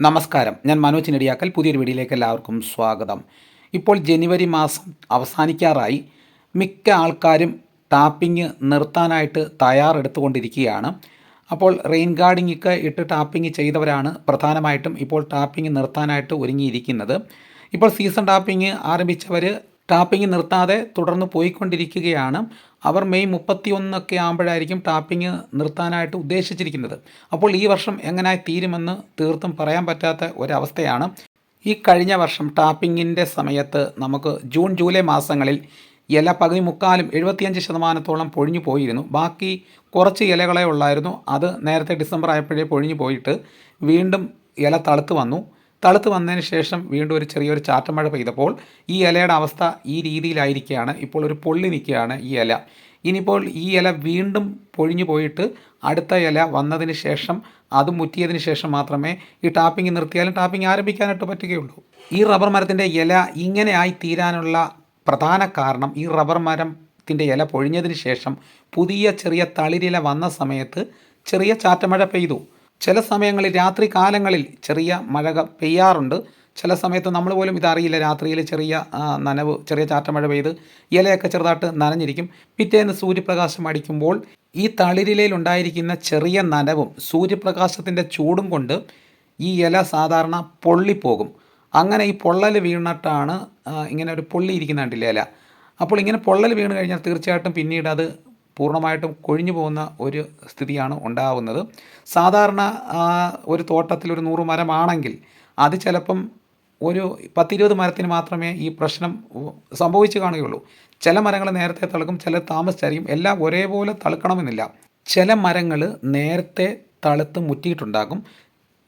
നമസ്കാരം. ഞാൻ മനോജ് നെടിയാക്കൽ. പുതിയൊരു വീഡിയോയിലേക്ക് എല്ലാവർക്കും സ്വാഗതം. ഇപ്പോൾ ജനുവരി മാസം അവസാനിക്കാറായി മിക്ക ആൾക്കാരും ടാപ്പിംഗ് നിർത്താനായിട്ട് തയ്യാറെടുത്തുകൊണ്ടിരിക്കുകയാണ്. അപ്പോൾ റെയിൻ ഗാർഡിംഗ് ഒക്കെ ഇട്ട് ടാപ്പിംഗ് ചെയ്തവരാണ് പ്രധാനമായിട്ടും ഇപ്പോൾ ടാപ്പിംഗ് നിർത്താനായിട്ട് ഒരുങ്ങിയിരിക്കുന്നത്. ഇപ്പോൾ സീസൺ ടാപ്പിംഗ് ആരംഭിച്ചവർ ടാപ്പിംഗ് നിർത്താതെ തുടർന്ന് പോയിക്കൊണ്ടിരിക്കുകയാണ്. അവർ മെയ് മുപ്പത്തി ഒന്നൊക്കെ ആകുമ്പോഴായിരിക്കും ടാപ്പിംഗ് നിർത്താനായിട്ട് ഉദ്ദേശിച്ചിരിക്കുന്നത്. അപ്പോൾ ഈ വർഷം എങ്ങനെ തീരുമെന്ന് തീർത്തും പറയാൻ പറ്റാത്ത ഒരവസ്ഥയാണ്. ഈ കഴിഞ്ഞ വർഷം ടാപ്പിങ്ങിന്റെ സമയത്ത് നമുക്ക് ജൂൺ ജൂലൈ മാസങ്ങളിൽ ഇല പകുതി മുക്കാലും എഴുപത്തിയഞ്ച് ശതമാനത്തോളം പൊഴിഞ്ഞു പോയിരുന്നു. ബാക്കി കുറച്ച് ഇലകളെ ഉള്ളായിരുന്നു. അത് നേരത്തെ ഡിസംബർ ആയപ്പോഴേ പൊഴിഞ്ഞു പോയിട്ട് വീണ്ടും ഇല തളുത്ത് വന്നു. തളുത്ത് വന്നതിന് ശേഷം വീണ്ടും ഒരു ചെറിയൊരു ചാറ്റമഴ പെയ്തപ്പോൾ ഈ ഇലയുടെ അവസ്ഥ ഈ രീതിയിലായിരിക്കുകയാണ്. ഇപ്പോൾ ഒരു പൊള്ളി നിൽക്കുകയാണ് ഈ ഇല. ഇനിയിപ്പോൾ ഈ ഇല വീണ്ടും പൊഴിഞ്ഞു പോയിട്ട് അടുത്ത ഇല വന്നതിന് ശേഷം അത് മുറ്റിയതിന് ശേഷം മാത്രമേ ഈ ടാപ്പിംഗ് നിർത്തിയാലും ടാപ്പിംഗ് ആരംഭിക്കാനായിട്ട് പറ്റുകയുള്ളൂ. ഈ റബ്ബർ മരത്തിന്റെ ഇല ഇങ്ങനെ ആയി തീരാനുള്ള പ്രധാന കാരണം ഈ റബ്ബർ മരത്തിന്റെ ഇല പൊഴിഞ്ഞതിന് ശേഷം പുതിയ ചെറിയ തളിരില വന്ന സമയത്ത് ചെറിയ ചാറ്റമഴ പെയ്തു. ചില സമയങ്ങളിൽ രാത്രി കാലങ്ങളിൽ ചെറിയ മഴ പെയ്യാറുണ്ട്. ചില സമയത്ത് നമ്മൾ പോലും ഇതറിയില്ല രാത്രിയിൽ ചെറിയ നനവ് ചെറിയ ചാറ്റമഴ പെയ്ത് ഇലയൊക്കെ ചെറുതായിട്ട് നനഞ്ഞിരിക്കും. പിറ്റേന്ന് സൂര്യപ്രകാശം അടിക്കുമ്പോൾ ഈ തളിരിലയിൽ ഉണ്ടായിരിക്കുന്ന ചെറിയ നനവും സൂര്യപ്രകാശത്തിന്റെ ചൂടും കൊണ്ട് ഈ ഇല സാധാരണ പൊള്ളിപ്പോകും. അങ്ങനെ ഈ പൊള്ളൽ വീണിട്ടാണ് ഇങ്ങനെ ഒരു പൊള്ളി ഇരിക്കുന്ന കണ്ടില്ലേ ഇല. അപ്പോൾ ഇങ്ങനെ പൊള്ളൽ വീണ് കഴിഞ്ഞാൽ തീർച്ചയായിട്ടും പിന്നീട് അത് പൂർണമായിട്ടും കൊഴിഞ്ഞു പോകുന്ന ഒരു സ്ഥിതിയാണ് ഉണ്ടാവുന്നത്. സാധാരണ ഒരു തോട്ടത്തിൽ ഒരു നൂറ് മരമാണെങ്കിൽ അത് ചിലപ്പം ഒരു പത്തിരുപത് മരത്തിന് മാത്രമേ ഈ പ്രശ്നം സംഭവിച്ചു കാണുകയുള്ളൂ. ചില മരങ്ങൾ നേരത്തെ തളുക്കും ചില താമസിച്ചായിരിക്കും. എല്ലാം ഒരേപോലെ തളുക്കണമെന്നില്ല. ചില മരങ്ങൾ നേരത്തെ തളുത്ത് മുറ്റിയിട്ടുണ്ടാകും.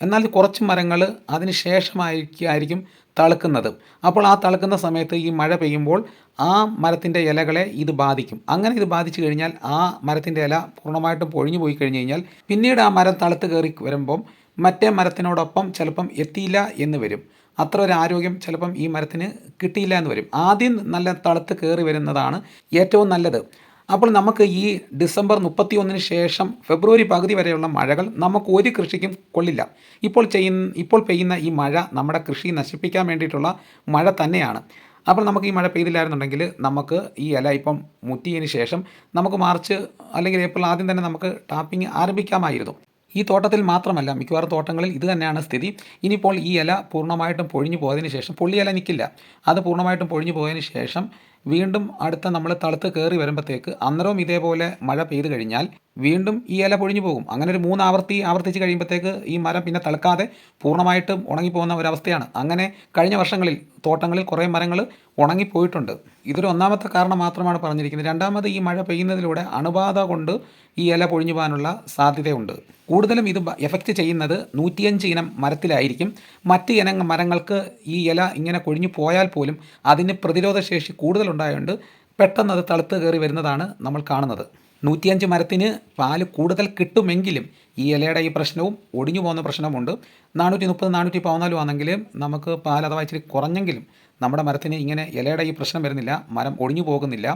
എന്നാൽ കുറച്ച് മരങ്ങൾ അതിന് ശേഷമായിരിക്കും തളുക്കുന്നത്. അപ്പോൾ ആ തളുക്കുന്ന സമയത്ത് ഈ മഴ പെയ്യുമ്പോൾ ആ മരത്തിന്റെ ഇലകളെ ഇത് ബാധിക്കും. അങ്ങനെ ഇത് ബാധിച്ചു കഴിഞ്ഞാൽ ആ മരത്തിന്റെ ഇല പൂർണമായിട്ടും പൊഴിഞ്ഞു പോയി കഴിഞ്ഞ് കഴിഞ്ഞാൽ പിന്നീട് ആ മരം തളുത്ത് കയറി വരുമ്പം മറ്റേ മരത്തിനോടൊപ്പം ചിലപ്പം എത്തിയില്ല എന്ന് വരും. അത്ര ഒരു ആരോഗ്യം ചിലപ്പം ഈ മരത്തിന് കിട്ടിയില്ല എന്ന് വരും. ആദ്യം നല്ല തളുത്ത് കയറി വരുന്നതാണ് ഏറ്റവും നല്ലത്. അപ്പോൾ നമുക്ക് ഈ ഡിസംബർ മുപ്പത്തി ഒന്നിന് ശേഷം ഫെബ്രുവരി പകുതി വരെയുള്ള മഴകൾ നമുക്ക് ഒരു കൃഷിക്കും കൊള്ളില്ല. ഇപ്പോൾ ചെയ്യുന്ന ഇപ്പോൾ പെയ്യുന്ന ഈ മഴ നമ്മുടെ കൃഷി നശിപ്പിക്കാൻ വേണ്ടിയിട്ടുള്ള മഴ തന്നെയാണ്. അപ്പോൾ നമുക്ക് ഈ മഴ പെയ്തില്ലായിരുന്നുണ്ടെങ്കിൽ നമുക്ക് ഈ ഇല ഇപ്പം മുറ്റിയതിന് ശേഷം നമുക്ക് മാർച്ച് അല്ലെങ്കിൽ ഏപ്രിൽ ആദ്യം തന്നെ നമുക്ക് ടാപ്പിംഗ് ആരംഭിക്കാമായിരുന്നു. ഈ തോട്ടത്തിൽ മാത്രമല്ല മിക്കവാറും തോട്ടങ്ങളിൽ ഇത് തന്നെയാണ് സ്ഥിതി. ഇനിയിപ്പോൾ ഈ ഇല പൂർണമായിട്ടും പൊഴിഞ്ഞു പോയതിന് ശേഷം പൊള്ളി ഇല നിൽക്കില്ല. അത് പൂർണമായിട്ടും പൊഴിഞ്ഞു പോയതിന് ശേഷം വീണ്ടും അടുത്ത നമ്മൾ തളുത്ത് കയറി വരുമ്പോഴത്തേക്ക് അന്നേരവും ഇതേപോലെ മഴ പെയ്തു കഴിഞ്ഞാൽ വീണ്ടും ഈ ഇല പൊഴിഞ്ഞു പോകും. അങ്ങനെ ഒരു മൂന്ന് ആവർത്തി ആവർത്തിച്ച് കഴിയുമ്പോഴത്തേക്ക് ഈ മരം പിന്നെ തളക്കാതെ പൂർണമായിട്ടും ഉണങ്ങിപ്പോകുന്ന ഒരവസ്ഥയാണ്. അങ്ങനെ കഴിഞ്ഞ വർഷങ്ങളിൽ തോട്ടങ്ങളിൽ കുറേ മരങ്ങൾ ഉണങ്ങിപ്പോയിട്ടുണ്ട്. ഇതൊരു ഒന്നാമത്തെ കാരണം മാത്രമാണ് പറഞ്ഞിരിക്കുന്നത്. രണ്ടാമത് ഈ മഴ പെയ്യുന്നതിലൂടെ അണുബാധ കൊണ്ട് ഈ ഇല പൊഴിഞ്ഞു പോകാനുള്ള സാധ്യതയുണ്ട്. കൂടുതലും ഇത് എഫക്റ്റ് ചെയ്യുന്നത് നൂറ്റിയഞ്ച് ഇനം മരത്തിലായിരിക്കും. മറ്റ് ഇനങ്ങൾ മരങ്ങൾക്ക് ഈ ഇല ഇങ്ങനെ കൊഴിഞ്ഞു പോയാൽ പോലും അതിന് പ്രതിരോധശേഷി കൂടുതലുണ്ടായതുകൊണ്ട് പെട്ടെന്ന് അത് തളുത്ത് കയറി വരുന്നതാണ് നമ്മൾ കാണുന്നത്. നൂറ്റിയഞ്ച് മരത്തിന് പാൽ കൂടുതൽ കിട്ടുമെങ്കിലും ഈ ഇലയുടെ ഈ പ്രശ്നവും ഒടിഞ്ഞു പോകുന്ന പ്രശ്നമുണ്ട്. നാനൂറ്റി മുപ്പത് നാനൂറ്റി പതിനാലും ആണെങ്കിൽ നമുക്ക് പാൽ അഥവാ ഇച്ചിരി കുറഞ്ഞെങ്കിലും നമ്മുടെ മരത്തിന് ഇങ്ങനെ ഇലയുടെ ഈ പ്രശ്നം വരുന്നില്ല മരം ഒടിഞ്ഞു പോകുന്നില്ല.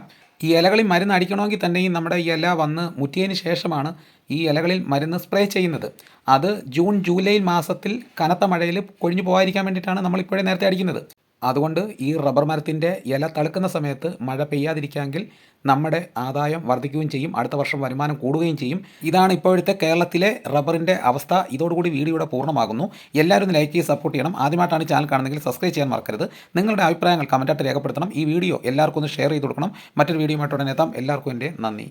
ഈ ഇലകളിൽ മരുന്ന് അടിക്കണമെങ്കിൽ തന്നെയും നമ്മുടെ ഈ ഇല വന്ന് മുറ്റിയതിന് ശേഷമാണ് ഈ ഇലകളിൽ മരുന്ന് സ്പ്രേ ചെയ്യുന്നത്. അത് ജൂൺ ജൂലൈ മാസത്തിൽ കനത്ത മഴയിൽ കൊഴിഞ്ഞു പോകാതിരിക്കാൻ വേണ്ടിയിട്ടാണ് നമ്മൾ ഇപ്പോഴേ നേരത്തെ അടിക്കുന്നത്. അതുകൊണ്ട് ഈ റബ്ബർ മരത്തിന്റെ ഇല തളുക്കുന്ന സമയത്ത് മഴ പെയ്യാതിരിക്കാമെങ്കിൽ നമ്മുടെ ആദായം വർദ്ധിക്കുകയും ചെയ്യും അടുത്ത വർഷം വരുമാനം കൂടുകയും ചെയ്യും. ഇതാണ് ഇപ്പോഴത്തെ കേരളത്തിലെ റബ്ബറിന്റെ അവസ്ഥ. ഇതോടുകൂടി വീഡിയോയുടെ പൂർണമാകുന്നു. എല്ലാവരും ഒന്ന് ലൈക്ക് ചെയ്ത് സപ്പോർട്ട് ചെയ്യണം. ആദ്യമായിട്ടാണ് ചാനൽ കാണുന്നതെങ്കിൽ സബ്സ്ക്രൈബ് ചെയ്യാൻ മറക്കരുത്. നിങ്ങളുടെ അഭിപ്രായങ്ങൾ കമന്റായിട്ട് രേഖപ്പെടുത്തണം. ഈ വീഡിയോ എല്ലാവർക്കും ഒന്ന് ഷെയർ ചെയ്ത് കൊടുക്കണം. മറ്റൊരു വീഡിയോയുമായിട്ട് ഉടനെ എത്താം. എല്ലാവർക്കും എന്റെ നന്ദി.